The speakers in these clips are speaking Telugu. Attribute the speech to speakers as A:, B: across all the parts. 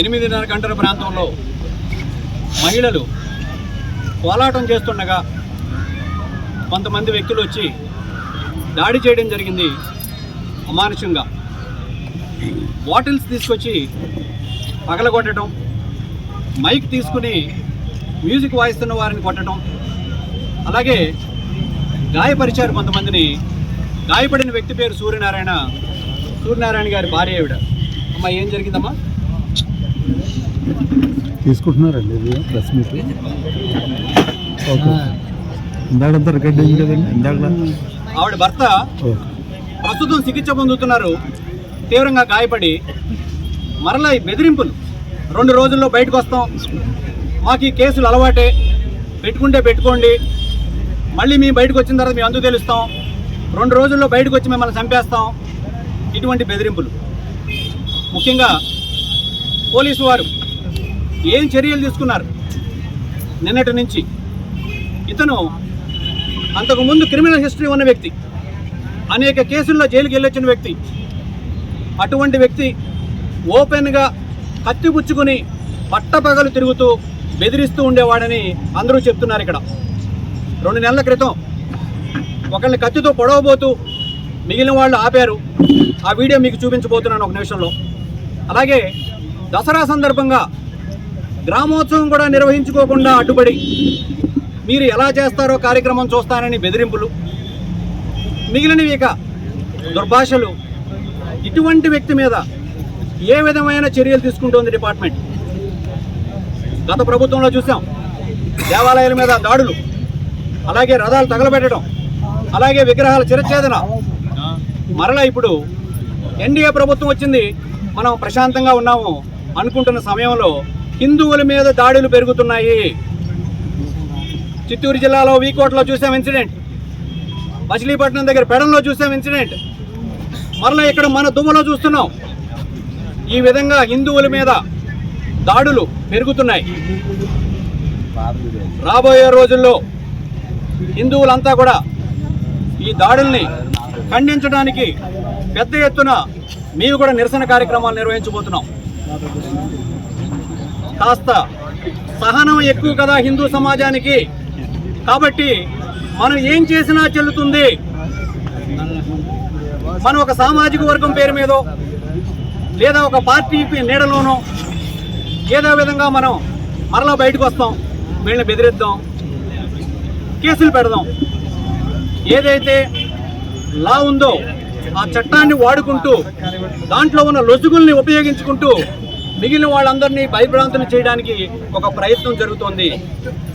A: ఎనిమిదిన్నర గంటల ప్రాంతంలో మహిళలు కోలాటం చేస్తుండగా కొంతమంది వ్యక్తులు వచ్చి దాడి చేయడం జరిగింది అమానుషంగా. బాటిల్స్ తీసుకొచ్చి పగలగొట్టడం మైక్ తీసుకుని మ్యూజిక్ వాయిస్తున్న వారిని కొట్టడం అలాగే గాయపరిచారు కొంతమందిని. గాయపడిన వ్యక్తి పేరు సూర్యనారాయణ. సూర్యనారాయణ గారి భార్య ఆవిడ అమ్మ ఏం జరిగిందమ్మా?
B: తీసుకుంటున్నారండి ఇది ప్రెస్ మీట్. ఓకే. ఇందాకంతా రికార్డ్ అయింది కదండి. ఇందాక
A: ఆవిడ భర్త ప్రస్తుతం చికిత్స పొందుతున్నారు. తీవ్రంగా గాయపడి మరలా ఈ బెదిరింపులు. రెండు రోజుల్లో బయటకు వస్తాం. మాకు ఈ కేసులు అలవాటే. పెట్టుకుంటే పెట్టుకోండి. మళ్ళీ మేము బయటకు వచ్చిన తర్వాత మేము అందుకు తెలుస్తాం. రెండు రోజుల్లో బయటకు వచ్చి మిమ్మల్ని చంపేస్తాం. ఇటువంటి బెదిరింపులు. ముఖ్యంగా పోలీసు వారు ఏం చర్యలు తీసుకున్నారు? నిన్నటి నుంచి. ఇతను అంతకుముందు క్రిమినల్ హిస్టరీ ఉన్న వ్యక్తి అనేక కేసుల్లో జైలుకి వెళ్ళొచ్చిన వ్యక్తి అటువంటి వ్యక్తి ఓపెన్గా కత్తిపుచ్చుకుని పట్టపగలు తిరుగుతూ బెదిరిస్తూ ఉండేవాడని అందరూ చెప్తున్నారు ఇక్కడ. రెండు నెలల క్రితం ఒకళ్ళని కత్తితో పొడవబోతూ మిగిలిన వాళ్ళు ఆపారు. ఆ వీడియో మీకు చూపించబోతున్నాను ఒక నిమిషంలో. అలాగే దసరా సందర్భంగా గ్రామోత్సవం కూడా నిర్వహించుకోకుండా అడ్డుపడి మీరు ఎలా చేస్తారో కార్యక్రమం చూస్తానని బెదిరింపులు మిగిలినవి ఇక దుర్భాషలు. ఇటువంటి వ్యక్తి మీద ఏ విధమైన చర్యలు తీసుకుంటోంది డిపార్ట్మెంట్? గత ప్రభుత్వంలో చూసాం దేవాలయాల మీద దాడులు అలాగే రథాలు తగలబెట్టడం అలాగే విగ్రహాల చిరచ్ఛేదన. మరలా ఇప్పుడు ఎన్డీఏ ప్రభుత్వం వచ్చింది మనం ప్రశాంతంగా ఉన్నాము అనుకుంటున్న సమయంలో హిందువుల మీద దాడులు పెరుగుతున్నాయి. చిత్తూరు జిల్లాలో వీకోట్లో చూసాం ఇన్సిడెంట్. మచిలీపట్నం దగ్గర పెడంలో చూసాం ఇన్సిడెంట్. మరలా ఇక్కడ మన దుమ్మలో చూస్తున్నాం. ఈ విధంగా హిందువుల మీద దాడులు పెరుగుతున్నాయి. రాబోయే రోజుల్లో హిందువులంతా కూడా ఈ దాడుల్ని ఖండించడానికి పెద్ద ఎత్తున మేము కూడా నిరసన కార్యక్రమాలు నిర్వహించబోతున్నాం. కాస్త సహనం ఎక్కువ కదా హిందూ సమాజానికి. కాబట్టి మనం ఏం చేసినా చెల్లుతుంది. మనం ఒక సామాజిక వర్గం పేరు మీదో లేదా ఒక పార్టీ నీడలోనో ఏదో విధంగా మనం మరలా బయటకు వస్తాం వీళ్ళని బెదిరిద్దాం కేసులు పెడదాం. ఏదైతే లా ఉందో ఆ చట్టాన్ని వాడుకుంటూ దాంట్లో ఉన్న లొసుగుల్ని ఉపయోగించుకుంటూ మిగిలిన వాళ్ళందరినీ భయభ్రాంతులు చేయడానికి ఒక ప్రయత్నం జరుగుతోంది.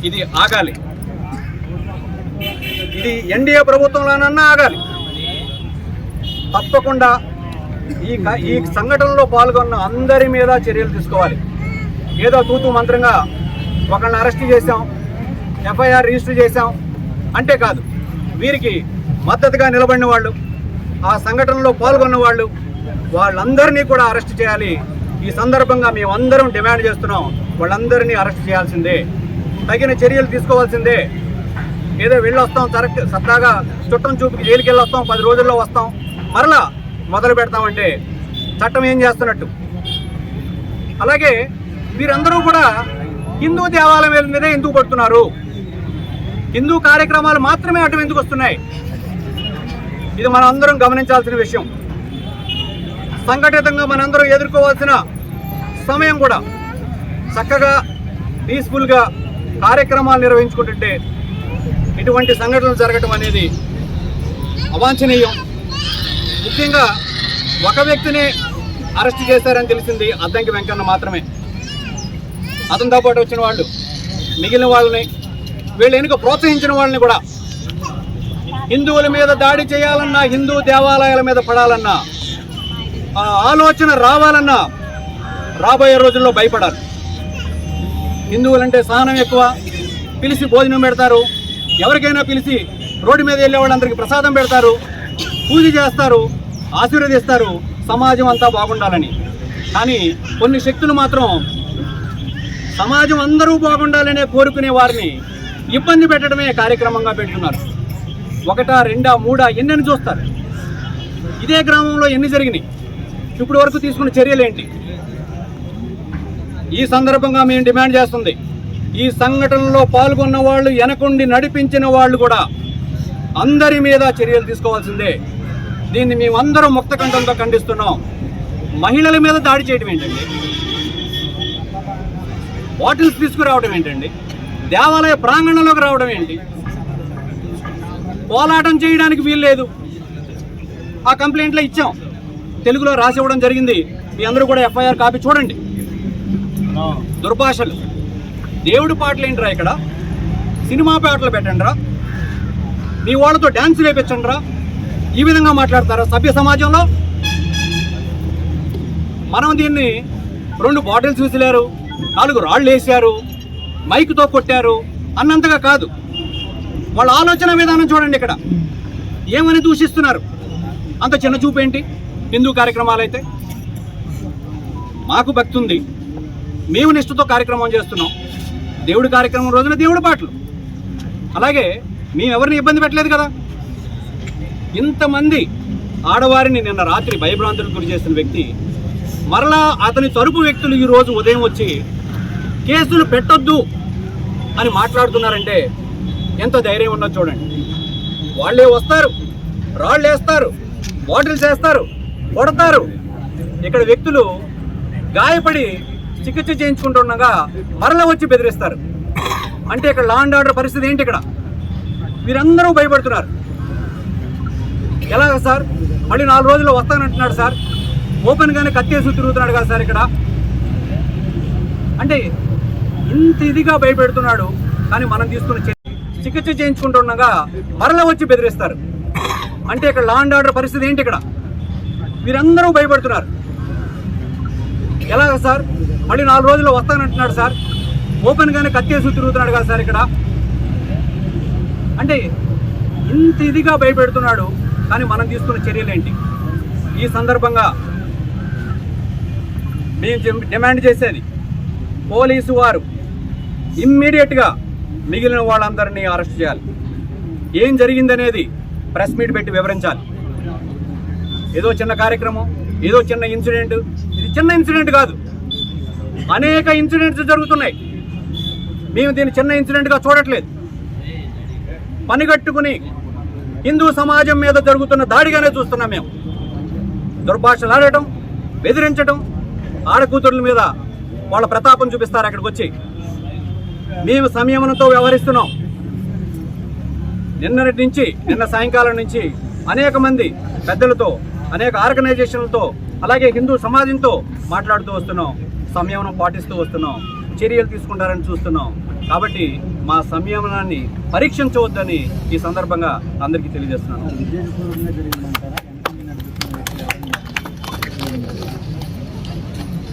A: ఇది ఆగాలి. ఇది ఎన్డీఏ ప్రభుత్వంలోనన్నా ఆగాలి. తప్పకుండా ఈ క- ఈ సంఘటనలో పాల్గొన్న అందరి మీద చర్యలు తీసుకోవాలి. ఏదో తూతూ మంత్రంగా ఒకళ్ళని అరెస్ట్ చేశాం ఎఫ్ఐఆర్ రిజిస్టర్ చేశాం అంటే కాదు. వీరికి మద్దతుగా నిలబడిన వాళ్ళు ఆ సంఘటనలో పాల్గొన్న వాళ్ళు వాళ్ళందరినీ కూడా అరెస్ట్ చేయాలి. ఈ సందర్భంగా మేమందరం డిమాండ్ చేస్తున్నాం. వాళ్ళందరినీ అరెస్ట్ చేయాల్సిందే. తగిన చర్యలు తీసుకోవాల్సిందే. ఏదో వెళ్ళొస్తాం కరెక్ట్ సరదాగా చుట్టం చూపుకి జైలుకి వెళ్ళొస్తాం పది రోజుల్లో వస్తాం. మరలా మొదలు పెడతామంటే చట్టం ఏం చేస్తున్నట్టు? అలాగే వీరందరూ కూడా హిందూ దేవాలయం మీదే ఎందుకు పడుతున్నారు? హిందూ కార్యక్రమాలు మాత్రమే అటు ఎందుకు వస్తున్నాయి? ఇది మనందరం గమనించాల్సిన విషయం. సంఘటితంగా మనందరం ఎదుర్కోవాల్సిన సమయం కూడా చక్కగా పీస్ఫుల్గా కార్యక్రమాలు నిర్వహించుకుంటుంటే ఇటువంటి సంఘటనలు జరగటం అనేది అవాంఛనీయం. ముఖ్యంగా ఒక వ్యక్తిని అరెస్ట్ చేశారని తెలిసింది అద్దంకి వెంకన్న మాత్రమే. అతనితో పాటు వచ్చిన వాళ్ళు మిగిలిన వాళ్ళని వీళ్ళు వెనుక ప్రోత్సహించిన వాళ్ళని కూడా హిందువుల మీద దాడి చేయాలన్నా హిందూ దేవాలయాల మీద పడాలన్నా ఆ ఆలోచన రావాలన్నా రాబోయే రోజుల్లో భయపడాలి. హిందువులంటే సహనం ఎక్కువ. పిలిచి భోజనం పెడతారు. ఎవరికైనా పిలిచి రోడ్డు మీద వెళ్ళే వాళ్ళందరికీ ప్రసాదం పెడతారు. పూజ చేస్తారు. ఆశీర్వదిస్తారు. సమాజం అంతా బాగుండాలని. కానీ కొన్ని శక్తులు మాత్రం సమాజం అందరూ బాగుండాలనే కోరుకునే వారిని ఇబ్బంది పెట్టడమే కార్యక్రమంగా పెట్టున్నారు ఒకటా రెండా మూడా ఎన్నని చూస్తారు? ఇదే గ్రామంలో ఎన్ని జరిగినాయి? ఇప్పటి వరకు తీసుకున్న చర్యలు ఏంటి? ఈ సందర్భంగా మేము డిమాండ్ చేస్తుంది. ఈ సంఘటనలో పాల్గొన్న వాళ్ళు వెనకుండి నడిపించిన వాళ్ళు కూడా అందరి మీద చర్యలు తీసుకోవాల్సిందే. దీన్ని మేమందరం ముక్త కంఠంతో ఖండిస్తున్నాం. మహిళల మీద దాడి చేయడం ఏంటండి? బాటిల్స్ తీసుకురావడం ఏంటండి? దేవాలయ ప్రాంగణంలోకి రావడం ఏంటి? పోలాటం చేయడానికి వీల్లేదు. ఆ కంప్లైంట్లో ఇచ్చాం. తెలుగులో రాసి ఇవ్వడం జరిగింది. మీ అందరూ కూడా ఎఫ్ఐఆర్ కాపీ చూడండి. దుర్భాషలు. దేవుడి పాటలు ఏంట్రా ఇక్కడ? సినిమా పాటలు పెట్టండి రా మీ వాళ్ళతో డ్యాన్స్ వేపించండి రా ఈ విధంగా మాట్లాడతారా సభ్య సమాజంలో? మనం దీన్ని రెండు బాటిల్స్ విసిలారు నాలుగు రాళ్ళు వేసారు మైక్తో కొట్టారు అన్నంతగా కాదు. వాళ్ళ ఆలోచన విధానం చూడండి ఇక్కడ. ఏమని దూషిస్తున్నారు? అంత చిన్న చూపు ఏంటి? హిందూ కార్యక్రమాలు అయితే? మాకు భక్తి ఉంది. మేము నిష్ఠతో కార్యక్రమం చేస్తున్నాం. దేవుడి కార్యక్రమం రోజున దేవుడి పాటలు. అలాగే మేము ఎవరిని ఇబ్బంది పెట్టలేదు కదా? ఇంతమంది ఆడవారిని నిన్న రాత్రి భయభ్రాంతులకు గురి చేసిన వ్యక్తి మరలా అతని తరపు వ్యక్తులు ఈరోజు ఉదయం వచ్చి కేసులు పెట్టొద్దు అని మాట్లాడుతున్నారంటే ఎంత ధైర్యం ఉన్నది చూడండి. వాళ్ళే వస్తారు రాళ్ళు వేస్తారు బాటిల్స్ వేస్తారు కొడతారు. ఇక్కడ వ్యక్తులు గాయపడి చికిత్స చేయించుకుంటుండగా మరలా వచ్చి బెదిరిస్తారు. అంటే ఇక్కడ లా అండ్ ఆర్డర్ పరిస్థితి ఏంటి ఇక్కడ? మీరందరూ భయపడుతున్నారు. ఎలాగ సార్? మళ్ళీ నాలుగు రోజుల్లో వస్తానంటున్నాడు సార్. ఓపెన్గానే కత్తేసి తిరుగుతున్నాడు కదా సార్ ఇక్కడ. అంటే ఇంత ఇదిగా భయపెడుతున్నాడు కానీ మనం తీసుకున్న చికిత్స చేయించుకుంటుండగా మరలా వచ్చి బెదిరిస్తారు. అంటే ఇక్కడ లా అండ్ ఆర్డర్ పరిస్థితి ఏంటి ఇక్కడ? మీరందరూ భయపడుతున్నారు. ఎలాగ సార్? మళ్ళీ నాలుగు రోజుల్లో వస్తానంటున్నాడు సార్. ఓపెన్గానే కత్తేసి తిరుగుతున్నాడు కదా సార్ ఇక్కడ. అంటే ఇంత ఇదిగా భయపెడుతున్నాడు కానీ మనం తీసుకున్న చర్యలు ఏంటి? ఈ సందర్భంగా మేము డిమాండ్ చేసేది పోలీసు వారు ఇమ్మీడియట్గా మిగిలిన వాళ్ళందరినీ అరెస్ట్ చేయాలి. ఏం జరిగిందనేది ప్రెస్ మీట్ పెట్టి వివరించాలి. ఏదో చిన్న కార్యక్రమం ఏదో చిన్న ఇన్సిడెంట్. ఇది చిన్న ఇన్సిడెంట్ కాదు. అనేక ఇన్సిడెంట్స్ జరుగుతున్నాయి. మేము దీన్ని చిన్న ఇన్సిడెంట్గా చూడట్లేదు. పనిగట్టుకుని హిందూ సమాజం మీద జరుగుతున్న దాడిగానే చూస్తున్నాం మేము. దుర్భాషలు ఆడటం బెదిరించడం ఆడకూతురుల మీద వాళ్ళ ప్రతాపం చూపిస్తారు అక్కడికి వచ్చి. మేము సంయమనంతో వ్యవహరిస్తున్నాం. నిన్నటి నుంచి నిన్న సాయంకాలం నుంచి అనేక మంది పెద్దలతో అనేక ఆర్గనైజేషన్లతో అలాగే హిందూ సమాజంతో మాట్లాడుతూ వస్తున్నాం. సంయమనం పాటిస్తూ వస్తున్నాం. చర్యలు తీసుకుంటారని చూస్తున్నాం. కాబట్టి మా సంయమనాన్ని పరీక్షించవద్దని ఈ సందర్భంగా అందరికీ తెలియజేస్తున్నాను.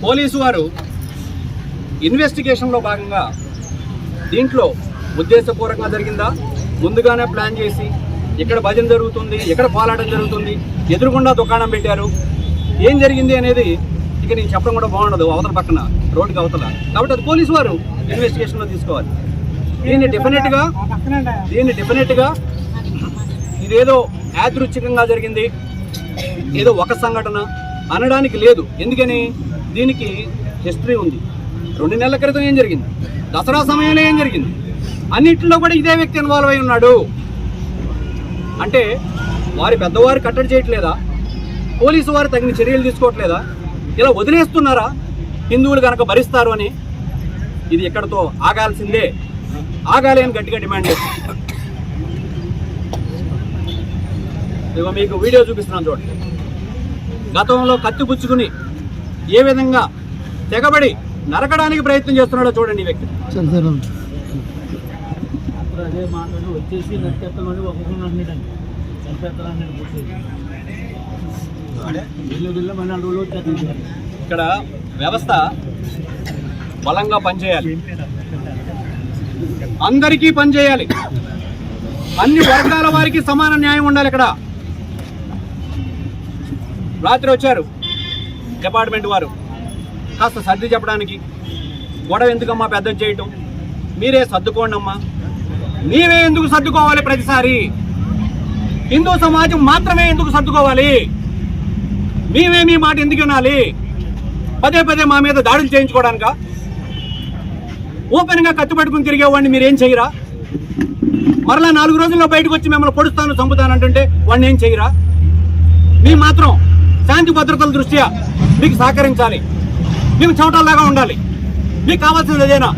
A: పోలీసు వారు ఇన్వెస్టిగేషన్లో భాగంగా దీంట్లో ఉద్దేశపూర్వకంగా జరిగిందా? ముందుగానే ప్లాన్ చేసి ఎక్కడ భజన జరుగుతుంది ఎక్కడ పోరాటం జరుగుతుంది ఎదురుగుండా దుకాణం పెట్టారు. ఏం జరిగింది అనేది ఇక నేను చెప్పడం కూడా బాగుండదు అవతల పక్కన రోడ్డుకి అవతల. కాబట్టి అది పోలీసు వారు ఇన్వెస్టిగేషన్లో తీసుకోవాలి. దీన్ని డెఫినెట్గా దీన్ని డెఫినెట్గా ఇదేదో యాదృచ్ఛికంగా జరిగింది ఏదో ఒక సంఘటన అనడానికి లేదు. ఎందుకని? దీనికి హిస్టరీ ఉంది. రెండు నెలల క్రితం ఏం జరిగింది? దసరా సమయంలో ఏం జరిగింది? అన్నింటిలో కూడా ఇదే వ్యక్తి ఇన్వాల్వ్ అయి ఉన్నాడు. అంటే వారి పెద్దవారు కట్టడి చేయట్లేదా? పోలీసు వారు తగిన చర్యలు తీసుకోవట్లేదా? ఇలా వదిలేస్తున్నారా? హిందువులు కనుక భరిస్తారు అని? ఇది ఎక్కడతో ఆగాల్సిందే. ఆగాలి అని గట్టిగా డిమాండ్ చేస్తుంది ఇదిగో మీకు వీడియో చూపిస్తున్నాను చూడండి. గతంలో కత్తి పుచ్చుకుని ఏ విధంగా తెగబడి నరకడానికి ప్రయత్నం చేస్తున్నాడో చూడండి ఈ వ్యక్తి. ఇక్కడ వ్యవస్థ బలంగా పనిచేయాలి. అందరికీ పనిచేయాలి. అన్ని వర్గాల వారికి సమాన న్యాయం ఉండాలి ఇక్కడ. రాత్రి వచ్చారు డిపార్ట్మెంట్ వారు. కాస్త సర్ది చెప్పడానికి గొడవ ఎందుకమ్మా పెద్ద చేయటం? మీరే సర్దుకోండి అమ్మా నీవే ఎందుకు సర్దుకోవాలి ప్రతిసారి? హిందూ సమాజం మాత్రమే ఎందుకు సర్దుకోవాలి? మేమే మీ మాట ఎందుకు వినాలి? పదే పదే మా మీద దాడులు చేయించుకోవడానిక? ఓపెన్గా కత్తి పట్టుకుని తిరిగేవాడిని మీరేం చేయరా? మరలా నాలుగు రోజుల్లో బయటకు వచ్చి మిమ్మల్ని పొడుస్తాను చంపుతాను అంటుంటే వాడిని ఏం చేయరా? మేము మాత్రం శాంతి భద్రతల దృష్ట్యా మీకు సహకరించాలి. మేము చెమటల్లాగా ఉండాలి. మీకు కావాల్సింది ఏదైనా.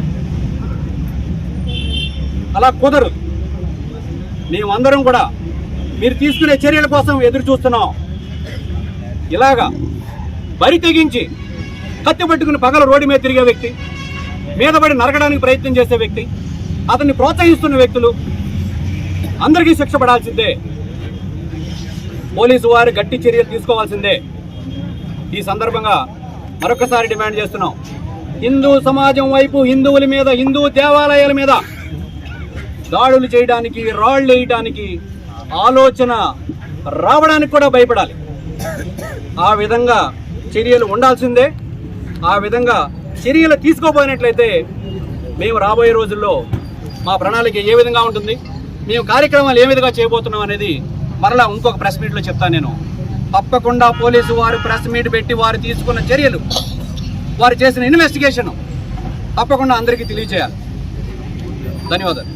A: అలా కుదరదు. మేమందరం కూడా మీరు తీసుకునే చర్యల కోసం ఎదురు చూస్తున్నాం. ఇలాగా బరి తెగించి కత్తి పట్టుకుని పగల రోడ్డు మీద తిరిగే వ్యక్తి మీద పడి నరకడానికి ప్రయత్నం చేసే వ్యక్తి అతన్ని ప్రోత్సహిస్తున్న వ్యక్తులు అందరికీ శిక్ష పడాల్సిందే. పోలీసు వారు గట్టి చర్యలు తీసుకోవాల్సిందే. ఈ సందర్భంగా మరొకసారి డిమాండ్ చేస్తున్నాం. హిందూ సమాజం వైపు హిందువుల మీద హిందూ దేవాలయాల మీద దాడులు చేయడానికి రాళ్ళు వేయడానికి ఆలోచన రావడానికి కూడా భయపడాలి. ఆ విధంగా చర్యలు ఉండాల్సిందే. ఆ విధంగా చర్యలు తీసుకోపోయినట్లయితే మేము రాబోయే రోజుల్లో మా ప్రణాళిక ఏ విధంగా ఉంటుంది మేము కార్యక్రమాలు ఏ విధంగా చేయబోతున్నాం అనేది మరలా ఇంకొక ప్రెస్ మీట్లో చెప్తాను నేను. తప్పకుండా పోలీసు వారు ప్రెస్ మీట్ పెట్టి వారు తీసుకున్న చర్యలు వారు చేసిన ఇన్వెస్టిగేషన్ తప్పకుండా అందరికీ తెలియజేయాలి ధన్యవాదాలు.